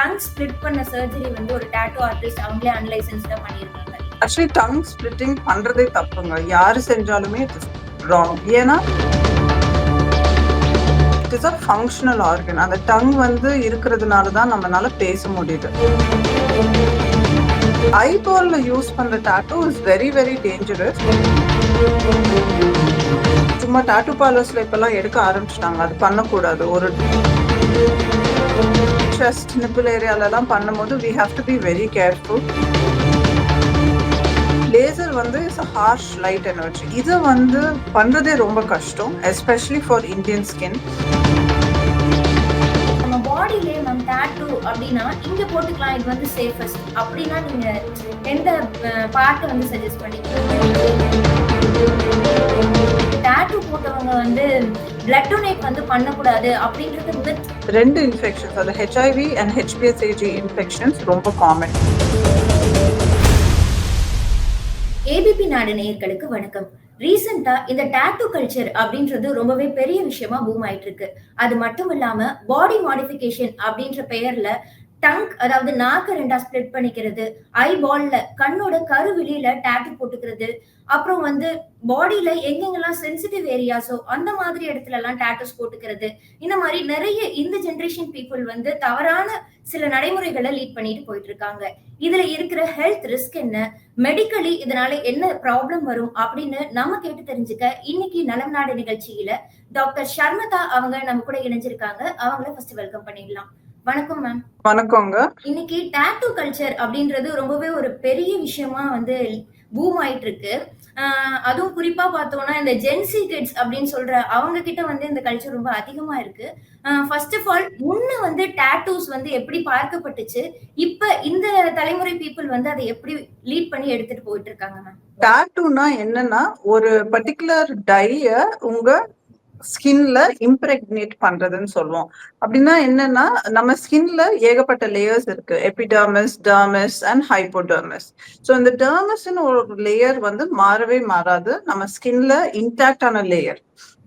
Tongue split பண்ண surgery வந்து ஒரு டாட்டூ ஆர்டிஸ்ட் அவங்களே அன்லைசன்ஸ்டா பண்ணியிருக்காங்க. ஆக்சுவலி டங் ஸ்பிளிட்டிங் பண்றதே தப்புங்க. யாரு செஞ்சாலுமே ராங் ஏன்னா it is a functional organ அந்த டங் வந்து இருக்கிறதுனால தான் நம்மளால பேச முடியுது. ஐபால்ல யூஸ் பண்ற tattoo is very very dangerous சும்மா டாட்டூ பார்லர்ஸ்ல இப்பெல்லாம் எடுக்க ஆரம்பிச்சிட்டாங்க. அது பண்ணக்கூடாது. ஒரு செஸ்ட் நிப்பிள் ஏரியாலலாம் பண்ணும்போது we have to be very careful laser வந்து இட்ஸ் ஹார்ஷ் லைட் எனர்ஜி இது வந்து பண்ணுறதே ரொம்ப கஷ்டம் எஸ்பெஷலி ஃபார் இந்தியன் ஸ்கின் நம்ம பாடியிலே மேம் டேட்டூ அப்படின்னா இங்கே போட்டுக்கலாம் இது வந்து சேஃபஸ்ட் அப்படின்னா நீங்கள் எந்த பார்ட்டை வந்து சஜஸ்ட் பண்ணிக்கலாம் டாட்டூ போட்டவங்க வந்து பிளட் டொனேட் வந்து பண்ணக்கூடாது அப்படின்றது myth. ரெண்டு இன்ஃபெக்ஷன்ஸ் அது ஹெச்ஐவி அண்ட் ஹெச்பிஎஸ்ஏஜி இன்ஃபெக்ஷன்ஸ் ரொம்ப காமன் ஏபிபி நாடு நேயர்களுக்கு வணக்கம் ரீசெண்டா இந்த டாட்டூ கல்ச்சர் அப்படின்றது ரொம்பவே பெரிய விஷயமா பூம் ஆயிட்டு இருக்கு அது மட்டும் இல்லாம பாடி மாடிஃபிகேஷன் அப்படின்ற பெயர்ல டங்க் அதாவது நாக்க ரெண்டா ஸ்ப்ளிட் பண்ணிக்கிறது ஐ பால்ல கண்ணோட கருவிழியில டேட்டு போட்டுக்கிறது அப்புறம் வந்து பாடியில எங்கெங்கெல்லாம் சென்சிட்டிவ் ஏரியாஸோ அந்த மாதிரி இடத்துல எல்லாம் டேட்டஸ் போட்டுக்கிறது இந்த மாதிரி நிறைய இந்த ஜென்ரேஷன் பீப்புள் வந்து தவறான சில நடைமுறைகளை லீட் பண்ணிட்டு போயிட்டு இருக்காங்க இதுல இருக்கிற ஹெல்த் ரிஸ்க் என்ன மெடிக்கலி இதனால என்ன ப்ராப்ளம் வரும் அப்படின்னு நம்ம கேட்டு தெரிஞ்சுக்க இன்னைக்கு நலம் நாடு நிகழ்ச்சியில டாக்டர் ஷர்மதா அவங்க நம்ம கூட இணைஞ்சிருக்காங்க. அவங்கள ஃபர்ஸ்ட் வெல்கம் பண்ணிடலாம். வணக்கம் மேம் வணக்கங்க. இன்னைக்கு டாட்டூ கல்ச்சர் அப்படின்றது ரொம்பவே ஒரு பெரிய விஷயமா வந்து பூம் ஆயிட்டு இருக்கு அதுவும் குறிப்பா பார்த்தோம்னா இந்த ஜென்சி கிட்ஸ் அப்படின்னு சொல்ற அவங்க கிட்ட வந்து இந்த கல்ச்சர் ரொம்ப அதிகமா இருக்கு. ஃபர்ஸ்ட் ஆஃப் ஆல் முன்ன வந்து டாட்டூஸ் வந்து எப்படி பார்க்கப்பட்டுச்சு? இப்ப இந்த தலைமுறை பீப்புள் வந்து அதை எப்படி லீட் பண்ணி எடுத்துட்டு போயிட்டு இருக்காங்க மேம் டாட்டூனா என்னன்னா ஒரு பர்டிகுலர் டைய உங்க ஸ்கின்ல இம்ப்ரெக்னேட் பண்றதுன்னு சொல்லுவோம். அப்படின்னா என்னன்னா நம்ம ஸ்கின்ல ஏகப்பட்ட லேயர்ஸ் இருக்கு. Epidermis dermis and hypodermis so இந்த டர்மஸ்ன்னு ஒரு லேயர் வந்து மாறவே மாறாது. நம்ம ஸ்கின்ல இன்டாக்டான லேயர்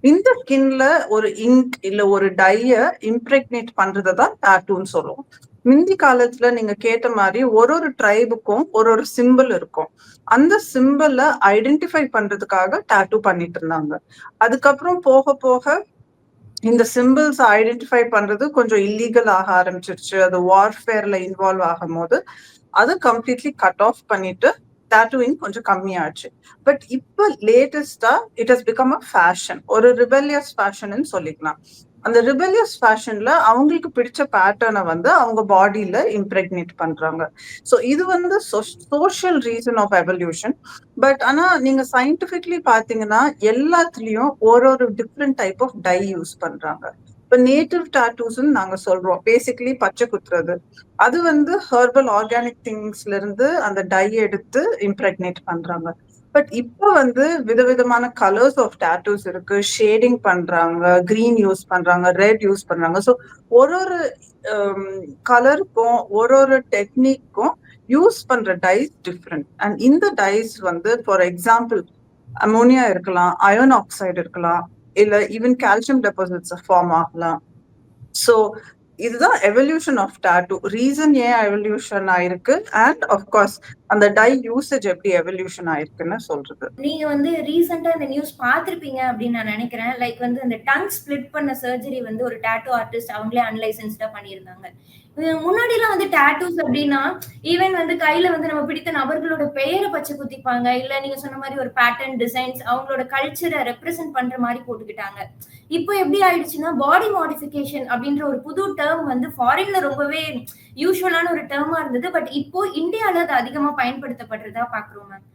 இந்த ஸ்கின்ல ஒரு இங்க் இல்ல ஒரு டைய இம்ப்ரெக்னேட் பண்றதை தான் டாட்டூன்னு சொல்லுவோம். முந்தி காலத்துல நீங்க கேட்ட மாதிரி ஒரு ஒரு ட்ரைபுக்கும் ஒரு ஒரு சிம்பிள் இருக்கும். அந்த சிம்பிள ஐடென்டிஃபை பண்றதுக்காக டாட்டூ பண்ணிட்டு இருந்தாங்க. அதுக்கப்புறம் போக போக இந்த சிம்பிள்ஸ் ஐடென்டிஃபை பண்றது கொஞ்சம் இல்லீகல் ஆக ஆரம்பிச்சிருச்சு. அது வார்ஃபேர்ல இன்வால்வ் ஆகும் போது அது கம்ப்ளீட்லி கட் ஆஃப் பண்ணிட்டு டாட்டூவிங் கொஞ்சம் கம்மியாச்சு. பட் இப்போ லேட்டஸ்டா it has become a fashion ஒரு ரிபெலியஸ் ஃபேஷன் சொல்லிக்கலாம். அந்த ரிபெலியஸ் ஃபேஷன்ல அவங்களுக்கு பிடிச்ச பேட்டர்னை வந்து அவங்க பாடியில இம்ப்ரெக்னேட் பண்றாங்க. ஸோ இது வந்து social reason of evolution but ஆனா நீங்க சயின்டிபிக்லி பாத்தீங்கன்னா எல்லாத்துலயும் ஒரு ஒரு different type of dye use பண்றாங்க. இப்ப நேட்டிவ் டாட்டூஸ்ன்னு நாங்க சொல்றோம். பேசிக்கலி பச்சை குத்துறது. அது வந்து ஹெர்பல் ஆர்கானிக் திங்ஸ்ல இருந்து அந்த டை எடுத்து இம்ப்ரெக்னேட் பண்றாங்க. பட் இப்போ வந்து விதவிதமான கலர்ஸ் ஆஃப் டேட்டூஸ் இருக்கு. ஷேடிங் பண்றாங்க கிரீன் யூஸ் பண்றாங்க ரெட் யூஸ் பண்றாங்க. ஸோ ஒரு ஒரு um, கலருக்கும் ஒரு ஒரு டெக்னிக்கும் யூஸ் பண்ற டைஸ் டிஃப்ரெண்ட் அண்ட் இந்த டைஸ் வந்து ஃபார் எக்ஸாம்பிள் அமோனியா இருக்கலாம் அயோன் ஆக்சைடு இருக்கலாம் இல்ல ஈவன் கால்சியம் டெபாசிட்ஸ் ஃபார்ம் ஆகலாம். ஸோ இதுதான் எவல்யூஷன் ஆஃப் டாட்டூ ரீசன் ஏன் எவல்யூஷன் ஆயிருக்கு? அண்ட் ஆஃப்கோர்ஸ் அந்த டை யூசேஜ் எப்படி எவல்யூஷன் ஆயிருக்குன்னு சொல்றது. நீங்க வந்து ரீசெண்டா இந்த நியூஸ் பார்த்திருப்பீங்க அப்படின்னு நான் நினைக்கிறேன். லைக் வந்து அந்த டங் ஸ்பிளிட் பண்ண சர்ஜரி வந்து ஒரு டாட்டோ ஆர்டிஸ்ட் அவங்களே அன்லைசன்ஸ்டா பண்ணியிருந்தாங்க. முன்னாடி எல்லாம் வந்து டேட்டூஸ் அப்படின்னா ஈவன் வந்து கையில வந்து நம்ம பிடித்த நபர்களோட பெயரை பச்சை குத்திப்பாங்க. இல்ல நீங்க சொன்ன மாதிரி ஒரு பேட்டர்ன் டிசைன்ஸ் அவங்களோட கல்ச்சரை ரெப்ரசென்ட் பண்ற மாதிரி போட்டுக்கிட்டாங்க. இப்போ எப்படி ஆயிடுச்சுன்னா பாடி மாடிஃபிகேஷன் அப்படின்ற ஒரு புது டேர்ம் வந்து ஃபாரின்ல ரொம்பவே யூஸ்வலான ஒரு டேர்மா இருந்தது. பட் இப்போ இந்தியால அது அதிகமா பயன்படுத்தப்படுறதா பாக்குறோம் மேம்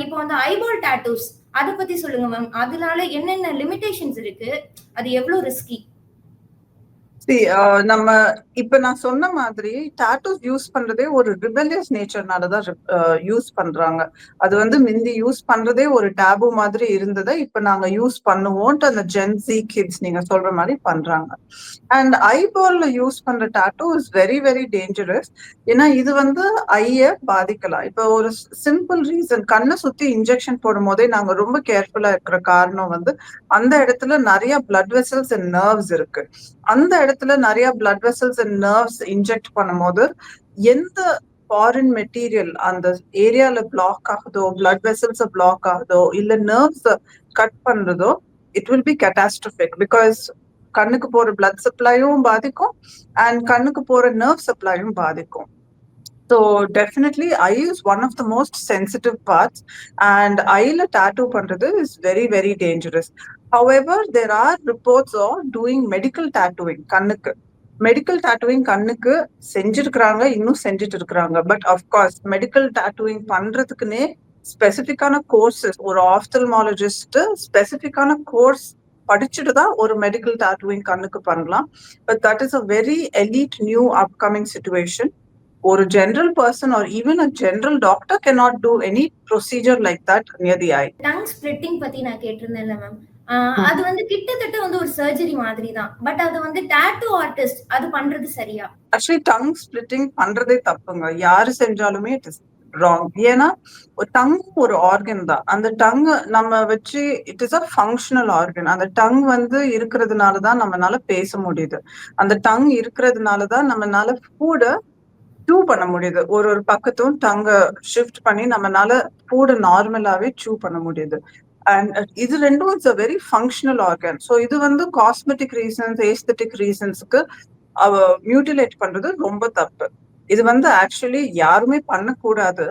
இப்போ வந்து ஐபால் டேட்டூஸ் அதை பத்தி சொல்லுங்க மேம் அதனால என்னென்ன லிமிடேஷன்ஸ் இருக்கு? அது எவ்வளவு ரிஸ்கி Uh, நம்ம இப்ப நான் சொன்ன மாதிரி டாட்டூஸ் யூஸ் பண்றதே ஒரு ரிபெலியஸ் நேச்சர்னாலதான் யூஸ் பண்றாங்க. அது வந்து முந்தி யூஸ் பண்றதே ஒரு டேபு மாதிரி இருந்ததை இப்ப நாங்க யூஸ் பண்ணுவோம்ட்டு அந்த ஜென்சி கிட்ஸ் நீங்க சொல்ற மாதிரி பண்றாங்க. அண்ட் ஐபால்ல யூஸ் பண்ற tattoo is very very dangerous ஏன்னா இது வந்து ஐய பாதிக்கலாம். இப்ப ஒரு சிம்பிள் ரீசன் கண்ணை சுத்தி இன்ஜெக்ஷன் போடும் போதே நாங்க ரொம்ப கேர்ஃபுல்லா இருக்கிற காரணம் வந்து அந்த இடத்துல நிறைய பிளட் வெசல்ஸ் அண்ட் நர்வ்ஸ் இருக்கு. அந்த இடத்துல இடத்துல நிறைய blood vessels and nerves inject பண்ணும்போது எந்த ஃபாரின் மெட்டீரியல் அந்த ஏரியால பிளாக் ஆகுதோ பிளட் வெசல்ஸ் பிளாக் ஆகுதோ இல்ல நர்வ்ஸ் கட் பண்றதோ it will be catastrophic because கண்ணுக்கு போற பிளட் சப்ளையும் பாதிக்கும் அண்ட் கண்ணுக்கு போற நர்வ் சப்ளையும் பாதிக்கும். So definitely eye is one of the most sensitive parts and ஐல tattoo பண்றது is very very dangerous however there are reports are doing medical tattooing கண்ணுக்கு. Medical tattooing கண்ணுக்கு செஞ்சிருக்கிறாங்க இன்னும் செஞ்சுட்டு இருக்கிறாங்க but of course medical tattooing பண்றதுக்குன்னே ஸ்பெசிஃபிக்கான courses ஒரு ophthalmologist ஸ்பெசிஃபிக்கான கோர்ஸ் படிச்சுட்டு தான் ஒரு மெடிக்கல் டேட்டூவிங் கண்ணுக்கு பண்ணலாம். But that is a very elite new upcoming situation ஒரு general person or even a general doctor can not do any procedure like that near the eye tongue splitting பத்தி நான் கேட்டிருந்தேன்ல ma'am அது வந்து கிட்டத்தட்ட வந்து ஒரு சர்ஜரி மாதிரி தான் பட் அது வந்து டேட்டூ ஆர்டிஸ்ட் அது பண்றது சரியா? ஆக்சுவலி டங் ஸ்பிளிட்டிங் பண்றதே தப்புங்க. யாரு செஞ்சாலுமே இட் இஸ் ராங் ஏன்னா டங் ஒரு ஆர்கன் தான். அந்த டங் நம்ம வச்சு it is a functional organ அந்த டங் வந்து இருக்கிறதுனால தான் நம்மனால பேச முடியுது. அந்த டங் இருக்கிறதுனால தான் நம்மனால ஃபுட சூ பண்ண முடியுது. ஒரு ஒரு பக்கத்தும் டங்க ஷிஃப்ட் பண்ணி நம்மனால ஃபுட நார்மலாவே சூ பண்ண முடியுது. அண்ட் இது ரெண்டும் it's a very functional organ so இது வந்து காஸ்மெட்டிக் ரீசன்ஸ் ஏஸ்தட்டிக் ரீசன்ஸ்க்கு அவ மியூட்டிலேட் பண்றது ரொம்ப தப்பு. இது வந்து ஆக்சுவலி யாருமே பண்ணக்கூடாது.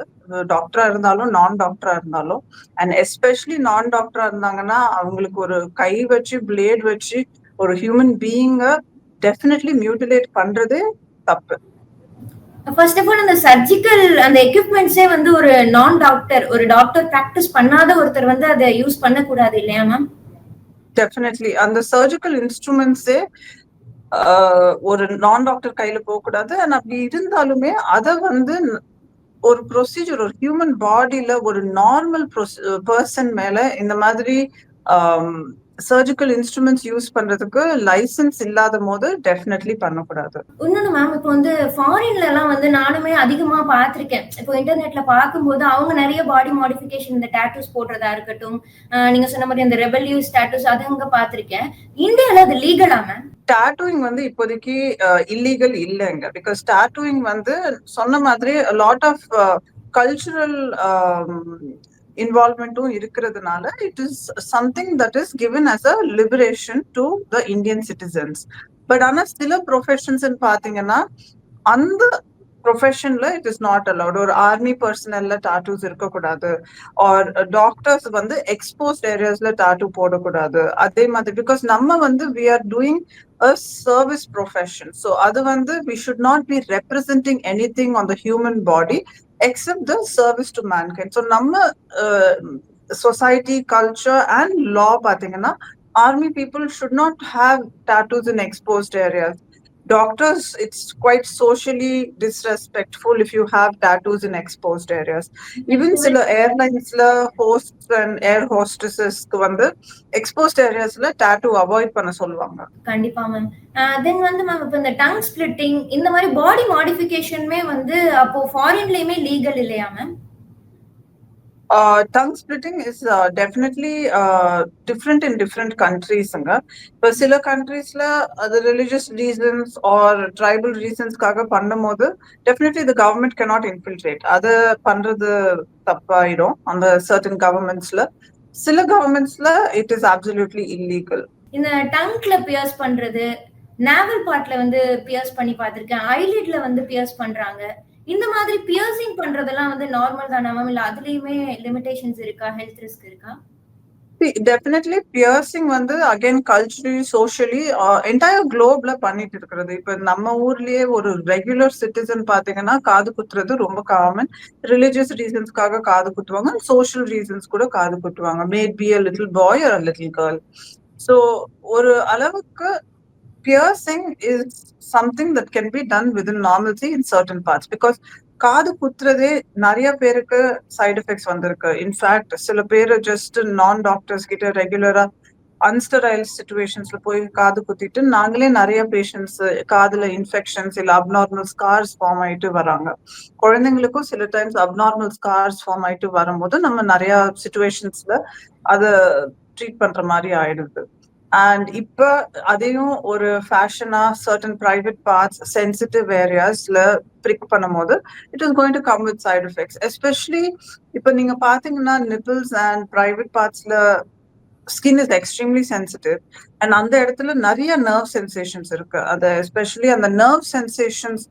டாக்டரா இருந்தாலும் நான் டாக்டரா இருந்தாலும். அண்ட் எஸ்பெஷலி நான் டாக்டரா இருந்தாங்கன்னா அவங்களுக்கு ஒரு கை வச்சு பிளேட் வச்சு ஒரு ஹியூமன் பீயிங்க டெஃபினெட்லி மியூட்டிலேட் பண்றதே தப்பு. ஃபர்ஸ்ட் ஆஃப் ஆல் அந்த சர்ஜிக்கல் அந்த எக்யூப்மெண்ட்ஸே வந்து ஒரு நான் டாக்டர் ஒரு டாக்டர் பிராக்டிஸ் பண்ணாத ஒருத்தர் வந்து அதை யூஸ் பண்ணக்கூடாது இல்லையா மேம் டெஃபினெட்லி அந்த சர்ஜிக்கல் இன்ஸ்ட்ருமெண்ட்ஸே ஒரு நான் டாக்டர் கையில போகக்கூடாது. அண்ட் அப்படி இருந்தாலுமே அதை வந்து ஒரு ப்ரொசீஜர் ஒரு ஹியூமன் பாடியில ஒரு நார்மல் பர்சன் மேல இந்த மாதிரி சர்ஜிக்கல் இன்ஸ்ட்ருமெண்ட்ஸ் யூஸ் பண்றதுக்கு லைசன்ஸ் இல்லாத போது டெஃபினெட்லி பண்ணக்கூடாது. இன்னொன்னு மேம் இப்போ வந்து ஃபாரின்ல எல்லாம் வந்து நானுமே அதிகமா பார்த்திருக்கேன். இப்போ இன்டர்நெட்ல பார்க்கும்போது அவங்க நிறைய பாடி மாடிஃபிகேஷன் இந்த டேட்டூஸ் போடுறதா இருக்கட்டும் நீங்க சொன்ன மாதிரி இந்த ரெபல்யூஸ் டேட்டூஸ் அது அங்க பார்த்திருக்கேன். இந்தியால அது லீகலா மேம் டாட்டூயிங் வந்து இப்போதைக்கு இல்லீகல் இல்லைங்க. பிகாஸ் டாட்டூயிங் வந்து சொன்ன மாதிரி லாட் ஆஃப் கல்ச்சுரல் இன்வால்மெண்ட்டும் இருக்கிறதுனால it is something that is given as a liberation to the Indian citizens but ஆனா சில ப்ரொஃபஷன்ஸ் பாத்தீங்கன்னா அந்த ப்ரொஃபஷன்ல இட் இஸ் நாட் அலவுட் ஒரு ஆர்மி பர்சனல்ல டாட்டூஸ் இருக்கக்கூடாது. ஆர் டாக்டர்ஸ் வந்து எக்ஸ்போஸ்ட் ஏரியாஸ்ல டாட்டூ போடக்கூடாது. அதே மாதிரி பிகாஸ் நம்ம வந்து we are doing a service profession so அது வந்து we should not be representing any thing on the human body except the service to mankind. So, நம்ம society, culture, and law பாத்தீங்கன்னா army people should not have tattoos in exposed areas. Doctors, it's quite socially disrespectful if you have tattoos in exposed areas. Even சில airlinesல hosts and air hostessesக்கு வந்து exposed areasல tattoo avoid பண்ண சொல்லுவாங்க கண்டிப்பா ma'am then வந்து ma'am இப்போ இந்த tongue splitting இந்த மாதிரி பாடி மாடிஃபிகேஷனுமே வந்து அப்போ ஃபாரின்லயுமே லீகல் இல்லையா ma'am Uh, tongue splitting is uh, definitely uh, different in different countries. இப்போ சில கண்ட்ரீஸ்ல அது ரிலிஜியஸ் ரீசன்ஸ் ஆர் ட்ரைபல் ரீசன்ஸ்க்காக பண்ணும்போது definitely the government cannot infiltrate அதை பண்றது தப்பாயிடும் அந்த சர்டன் கவர்மெண்ட்ஸ்ல சில கவர்மெண்ட்ஸ்ல இட் இஸ் அப்சல்யூட்லி இல்லீகல் இந்த டங்க்ல பியர்ஸ் பண்றது நாவல் பார்ட்ல வந்து பியர்ஸ் பண்ணி பார்த்திருக்கேன் ஐலிட்ல வந்து பியர்ஸ் பண்றாங்க. இந்த மாதிரி பியர்சிங் பண்றதெல்லாம் வந்து நார்மல் தானே மேம் இல்ல அதுலயுமே லிமிடேஷன்ஸ் இருக்கா? ஹெல்த் ரிஸ்க் இருக்கா? டெஃபினெட்லி பியர்சிங் வந்து அகைன் கல்ச்சுரலி சோஷியலி என்டையர் குளோப்ல பண்ணிட்டு இருக்கிறது. இப்ப நம்ம ஊர்லயே ஒரு ரெகுலர் சிட்டிசன் பாத்தீங்கன்னா காது குத்துறது ரொம்ப காமன் ரிலிஜியஸ் ரீசன்ஸ்க்காக காது குத்துவாங்க. சோஷியல் ரீசன்ஸ் கூட காது குத்துவாங்க. Maybe a little boy or little girl so ஒரு அளவுக்கு piercing is something that can be done within normalcy in certain parts. Because காது குத்துறதே நிறைய பேருக்கு சைடு எஃபெக்ட்ஸ் வந்திருக்கு. இன்ஃபேக்ட் சில பேர் ஜஸ்ட் நான் டாக்டர்ஸ் கிட்ட ரெகுலரா அன்ஸ்டரைல் சுச்சுவேஷன்ஸ்ல போய் காது குத்திட்டு நாங்களே நிறைய பேஷண்ட்ஸ் காதுல இன்ஃபெக்ஷன்ஸ் இல்ல அப்நார்மல் ஸ்கார்ஸ் ஃபார்ம் ஆயிட்டு வராங்க. குழந்தைங்களுக்கும் சில டைம்ஸ் அப்நார்மல் ஸ்கார்ஸ் ஃபார்ம் ஆயிட்டு வரும்போது நம்ம நிறைய சுச்சுவேஷன்ஸ்ல அதை ட்ரீட் பண்ற மாதிரி ஆயிடுது. அண்ட் இப்ப அதையும் ஒரு ஃபேஷனா சர்டன் பிரைவேட் பார்ட்ஸ் சென்சிட்டிவ் ஏரியாஸ்ல பிரிக் பண்ணும்போது it is going to come with side effects especially இப்ப நீங்க பாத்தீங்கன்னா nipples and private பார்ட்ஸ்ல skin is extremely sensitive and அந்த இடத்துல நிறைய நர்வ் சென்சேஷன்ஸ் இருக்கு. அது எஸ்பெஷலி அந்த நர்வ் சென்சேஷன்ஸ்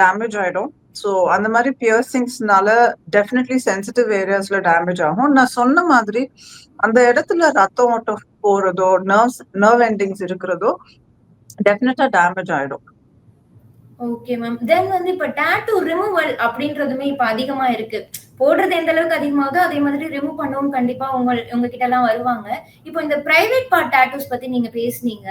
டேமேஜ் ஆயிடும். ஸோ அந்த மாதிரி பியர்சிங்ஸ்னால டெஃபினெட்லி சென்சிட்டிவ் ஏரியாஸ்ல டேமேஜ் ஆகும். நான் சொன்ன மாதிரி அந்த இடத்துல ரத்தம் ஓட்டம் போறதோ நர்வ்ஸ் நர்வ் எண்டிங்ஸ் இருக்கிறதோ டெஃபினட்டா டேமேஜ் ஆயிடும். ஓகே மேம் தென் வந்து இப்ப டாட்டூ ரிமூவல் அப்படின்றதுமே இப்ப அதிகமா இருக்கு. போடுறது எந்த அளவுக்கு அதிகமாகுதோ அதே மாதிரி ரிமூவ் பண்ணவும் கண்டிப்பா உங்க உங்ககிட்ட எல்லாம் வருவாங்க. இப்போ இந்த பிரைவேட் பார்ட் டாட்டூஸ் பத்தி நீங்க பேசுனீங்க.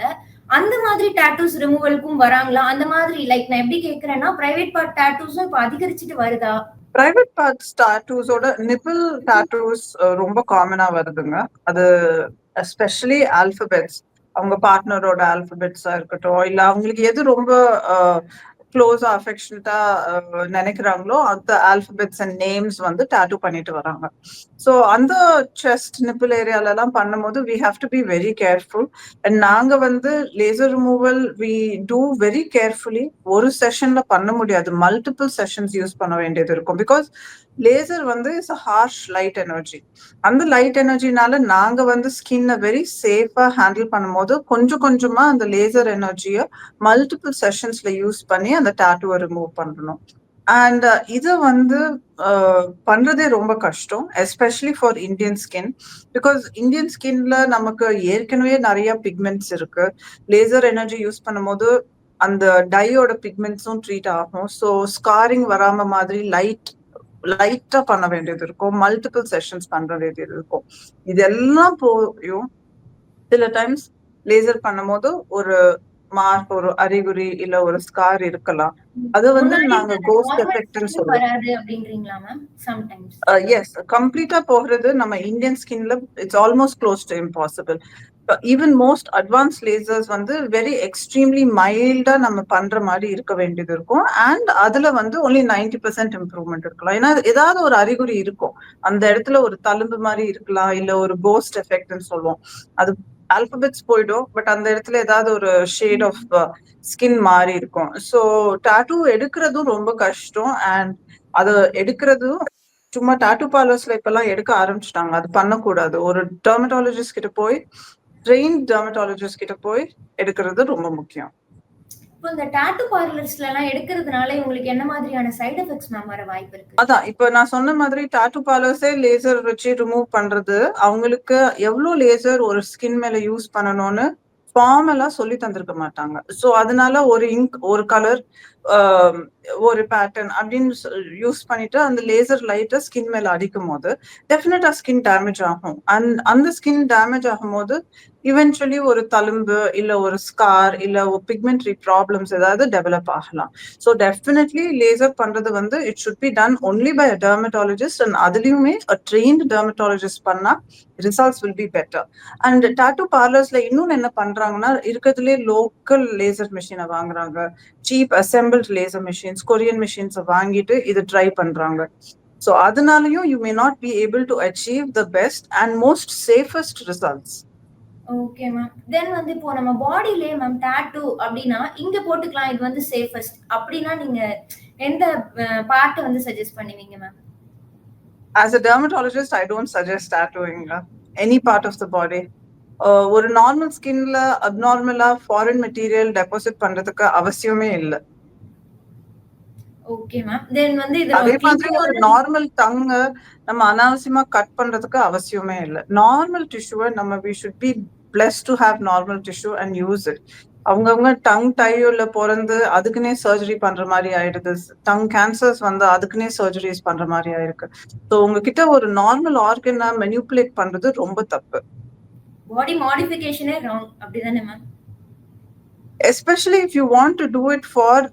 அந்த மாதிரி டாட்டூஸ் ரிமூவலுக்கும் வராங்களா? அந்த மாதிரி லைக் நான் எப்படி கேக்குறேன்னா பிரைவேட் பார்ட் டாட்டூஸும் இப்ப அதிகரிச்சுட்டு வருதா? பிரைவேட் பார்ட்ஸ் டாட்டூஸோட நிப்பிள் டாட்டூஸ் ரொம்ப காமனா வருதுங்க. அது எஸ்பெஷலி ஆல்பபெட்ஸ் அவங்க பார்ட்னரோட ஆல்பபெட்ஸா இருக்கட்டும் இல்ல அவங்களுக்கு எது ரொம்ப க்ளோஸா அஃபெக்ஷனட்டா நினைக்கிறாங்களோ அந்த ஆல்பபெட்ஸ் அண்ட் நேம்ஸ் வந்து டாட்டூ பண்ணிட்டு வராங்க. ஸோ அந்த செஸ்ட் நிப்பிள் ஏரியால எல்லாம் பண்ணும்போது we have to be very careful and நாங்க வந்து laser removal we do very carefully ஒரு செஷன்ல பண்ண முடியாது. மல்டிபிள் செஷன்ஸ் யூஸ் பண்ண வேண்டியது இருக்கும். பிகாஸ் லேசர் வந்து is a harsh light energy அந்த லைட் எனர்ஜினால நாங்க வந்து ஸ்கின்னை வெரி சேஃபா ஹேண்டில் பண்ணும்போது கொஞ்சம் கொஞ்சமா அந்த லேசர் எனர்ஜியை மல்டிபிள் செஷன்ஸ்ல யூஸ் பண்ணி அந்த டாட்டுவை ரிமூவ் பண்ணணும். அண்ட் இதை வந்து பண்றதே ரொம்ப கஷ்டம் especially for Indian skin because Indian ஸ்கின்ல நமக்கு ஏற்கனவே நிறைய பிக்மெண்ட்ஸ் இருக்கு. லேசர் எனர்ஜி யூஸ் பண்ணும்போது அந்த டையோட பிக்மெண்ட்ஸும் ட்ரீட் ஆகும். ஸோ ஸ்காரிங் வராம மாதிரி லைட் லைட்டா பண்ண வேண்டியது இருக்கும். மல்டிபிள் செஷன்ஸ் பண்ற வேண்டியது இருக்கும். இதெல்லாம் போயும் சில டைம்ஸ் லேசர் பண்ணும்போது ஒரு மார்க் ஒரு அறிகுறி இல்ல ஒரு ஸ்கார் இருக்கலாம். அது வந்து நாங்க கோஸ்ட் எஃபெக்ட்னு சொல்லுவோம் எஸ் கம்ப்ளீட்டா போகிறது நம்ம இந்தியன் ஸ்கின்ல it's almost close to impossible even most advance lasers வந்து வெரி எக்ஸ்ட்ரீம்லி மைல்டா நம்ம பண்ற மாதிரி இருக்க வேண்டியது இருக்கும். அண்ட் அதுல வந்து ஒன்லி நைன்டி பெர்சென்ட் இம்ப்ரூவ்மெண்ட் இருக்கலாம். ஏன்னா ஏதாவது ஒரு அறிகுறி இருக்கும். அந்த இடத்துல ஒரு தழும்பு மாதிரி இருக்கலாம். இல்ல ஒரு கோஸ்ட் எஃபெக்ட்னு சொல்லுவோம். அது ஆல்பபெட்ஸ் போயிடும் பட் அந்த இடத்துல ஏதாவது ஒரு ஷேட் ஆஃப் ஸ்கின் மாறி இருக்கும். ஸோ டாட்டூ எடுக்கிறதும் ரொம்ப கஷ்டம் அண்ட் அதை எடுக்கிறதும் சும்மா டாட்டூ பார்லர்ஸ்ல இப்பெல்லாம் எடுக்க ஆரம்பிச்சிட்டாங்க. அது பண்ணக்கூடாது. ஒரு டெர்மட்டாலஜிஸ்ட் கிட்ட போய் ட்ரெயின் டெர்மட்டாலஜிஸ்ட் கிட்ட போய் எடுக்கிறது ரொம்ப முக்கியம். இப்போ இந்த டாட்டு பார்லர்ஸ்ல எல்லாம் எடுக்கிறதுனால உங்களுக்கு என்ன மாதிரியான சைடு எஃபெக்ட்ஸ் மேம் வர வாய்ப்பு இருக்கு? அதான் இப்ப நான் சொன்ன மாதிரி டாட்டு பார்லர்ஸே லேசர் வச்சு ரிமூவ் பண்றது அவங்களுக்கு எவ்வளவு லேசர் ஒரு ஸ்கின் மேல யூஸ் பண்ணணும்னு எல்லாம் சொல்லி தந்திருக்க மாட்டாங்க. சோ அதனால ஒரு இங்க் ஒரு கலர் ஒரு பேட்டர்ன் அப்படின்னு யூஸ் பண்ணிட்டு அந்த லேசர் லைட்டை ஸ்கின் மேல அடிக்கும் போது டெஃபினட்டா ஸ்கின் டேமேஜ் ஆகும். அண்ட் அந்த ஸ்கின் டேமேஜ் ஆகும் போது இவென்ச்சுவலி ஒரு தழும்பு இல்ல ஒரு ஸ்கார் இல்ல ஒரு பிக்மெண்ட்ரி ப்ராப்ளம்ஸ் ஏதாவது டெவலப் ஆகலாம். ஸோ டெஃபினெட்லி லேசர் பண்றது வந்து it should be done only by a dermatologist and அதுலயுமே ட்ரெயின்டு டெர்மட்டாலஜிஸ்ட் பண்ணா results will be better and tattoo பார்லர்ஸ்ல இன்னொன்னு என்ன பண்றாங்கன்னா இருக்கிறதுலே லோக்கல் லேசர் மிஷினை வாங்குறாங்க. Cheap assembled laser machines Korean மிஷின்ஸை வாங்கிட்டு இது ட்ரை பண்றாங்க. So அதனாலயும் you may not be able to achieve the best and most safest results okay ma'am then வந்து இப்போ நம்ம பாடியிலே மேம் டாட்டூ அப்படின்னா இங்க போட்டுக்கலாம். இது வந்து சேஃபஸ்ட் அப்படின்னா நீங்க எந்த பார்ட் வந்து சஜஸ்ட் பண்ணுவீங்க ma'am as a dermatologist i don't suggest tattooing uh, any part of the body. ஒரு நார்மல் ஸ்கின்ல அப்நார்மலா ஃபாரின் மெட்டீரியல் டெபாசிட் பண்றதுக்கு அவசியமே இல்லை. ஓகே மேம் தென் வந்து இது அதே மாதிரி ஒரு நார்மல் டங்க நம்ம அனாவசியமா கட் பண்றதுக்கு அவசியமே இல்லை. நார்மல் டிஷ்யூவை நம்ம we should be blessed to have normal tissue and use it அவங்கவுங்க டங் டையோல பிறந்து அதுக்குன்னே சர்ஜரி பண்ற மாதிரி ஆயிடுது. டங் கேன்சர்ஸ் வந்து அதுக்குன்னே சர்ஜரிஸ் பண்ற மாதிரி ஆயிருக்கு. ஸோ உங்ககிட்ட ஒரு நார்மல் ஆர்கனை மெனிப்புலேட் பண்றது ரொம்ப தப்பு. பாடி மாடிஃபிகேஷனே ராங் அப்படிதானே ma'am especially if you want to do it for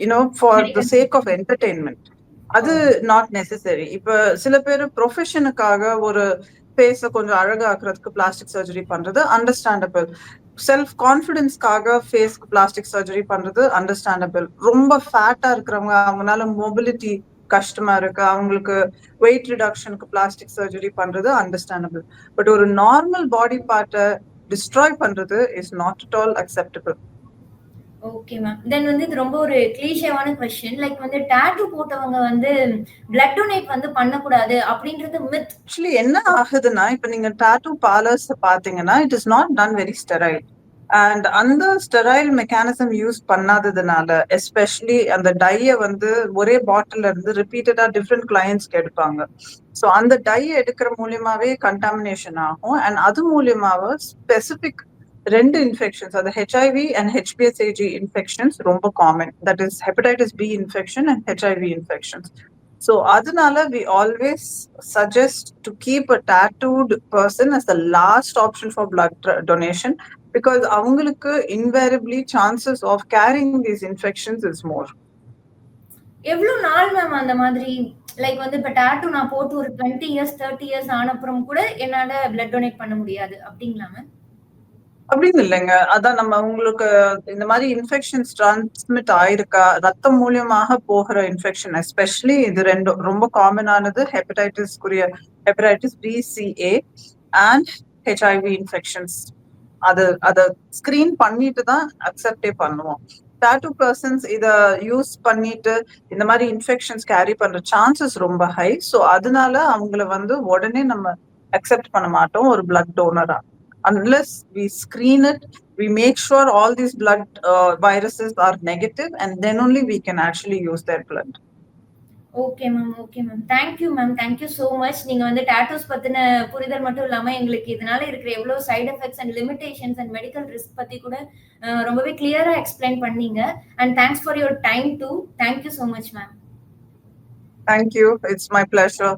you know for the sake of entertainment அது நாட் நெசசரி இப்ப சில பேர் ப்ரொஃபஷனுக்காக ஒரு ஃபேஸ கொஞ்சம் அழகாக்குறதுக்கு பிளாஸ்டிக் சர்ஜரி பண்றது அண்டர்ஸ்டாண்டபிள் செல்ஃப் கான்ஃபிடென்ஸ்க்காக ஃபேஸ்க்கு பிளாஸ்டிக் சர்ஜரி பண்றது அண்டர்ஸ்டாண்டபிள் ரொம்ப ஃபேட்டா இருக்கிறவங்க அவங்களால மொபிலிட்டி கஷ்டமா இருக்கு. அவங்களுக்கு வெயிட் ரிடக்ஷனுக்கு பிளாஸ்டிக் சர்ஜரி பண்றது அண்டர்ஸ்டாண்டபிள் பட் ஒரு நார்மல் பாடி பார்ட்டை டிஸ்ட்ராய் பண்றது is not at all acceptable okay ma'am then வந்து இது ரொம்ப ஒரு கிளீஷேவான கொஸ்டின் லைக் வந்து டாட்டூ போட்டவங்க வந்து பிளட் டொனேட் வந்து பண்ணக்கூடாது அப்படின்றது மித் ஆக்சுவலி என்ன ஆகுதுன்னா இப்ப நீங்க டாட்டூ பார்லர்ஸ் பாத்தீங்கன்னா it is not done very sterile and அந்த ஸ்டெரைல் மெக்கானிசம் யூஸ் பண்ணாததுனால எஸ்பெஷலி அந்த டைய வந்து ஒரே பாட்டில் இருந்து ரிப்பீட்டடா டிஃப்ரெண்ட் கிளையன்ஸ்க்கு எடுப்பாங்க. ஸோ அந்த டை எடுக்கிற மூலியமாவே கண்டாமினேஷன் ஆகும். அண்ட் அது மூலியமாக ஸ்பெசிபிக் ரெண்டு இன்ஃபெக்ஷன்ஸ் அது ஹெச்ஐவி அண்ட் ஹெச்பிஎஸ்ஏஜி இன்ஃபெக்ஷன்ஸ் ரொம்ப common that is hepatitis B infection and HIV infections so அதனால we always suggest to keep a tattooed person as the last option for blood donation because அவங்களுக்கு invariably chances of carrying these infections is more எவ்வளவு நாள் ma'am அந்த மாதிரி like வந்து இப்ப tattoo நான் போட்டு ஒரு டுவெண்ட்டி இயர்ஸ் தேர்ட்டி இயர்ஸ் ஆனப்புறம் கூட என்னால பிளட் டொனேட் பண்ண முடியாது. அப்படிங்களா மேம் அப்படின்னு இல்லைங்க. அதான் நம்ம உங்களுக்கு இந்த மாதிரி இன்ஃபெக்ஷன்ஸ் டிரான்ஸ்மிட் ஆயிருக்கா ரத்தம் மூலியமாக போகிற இன்ஃபெக்ஷன் எஸ்பெஷலி இது ரெண்டும் ரொம்ப காமனானது ஹெப்படைட்டிஸ்க்குரிய hepatitis BCA and HIV infections அது அதை ஸ்கிரீன் பண்ணிட்டு தான் அக்செப்டே பண்ணுவோம். டாட்டூ பர்சன்ஸ் இத யூஸ் பண்ணிட்டு இந்த மாதிரி இன்ஃபெக்ஷன்ஸ் கேரி பண்ற சான்சஸ் ரொம்ப ஹை ஸோ அதனால அவங்கள வந்து உடனே நம்ம அக்செப்ட் பண்ண மாட்டோம். ஒரு பிளட் டோனரா unless we screen it, we make sure all these blood uh, viruses are negative, and then only we can actually use their blood. Okay ma'am okay ma'am thank you ma'am thank you so much நீங்க வந்து tattoos பத்தின புரிதல் மட்டும் இல்லாம எங்களுக்கு இதனால இருக்கிற எவ்வளவு side effects and limitations and medical risk பத்தி கூட ரொம்பவே கிளியரா எக்ஸ்பிளைன் பண்ணீங்க. And thanks for your time too thank you so much ma'am Thank you. It's my pleasure.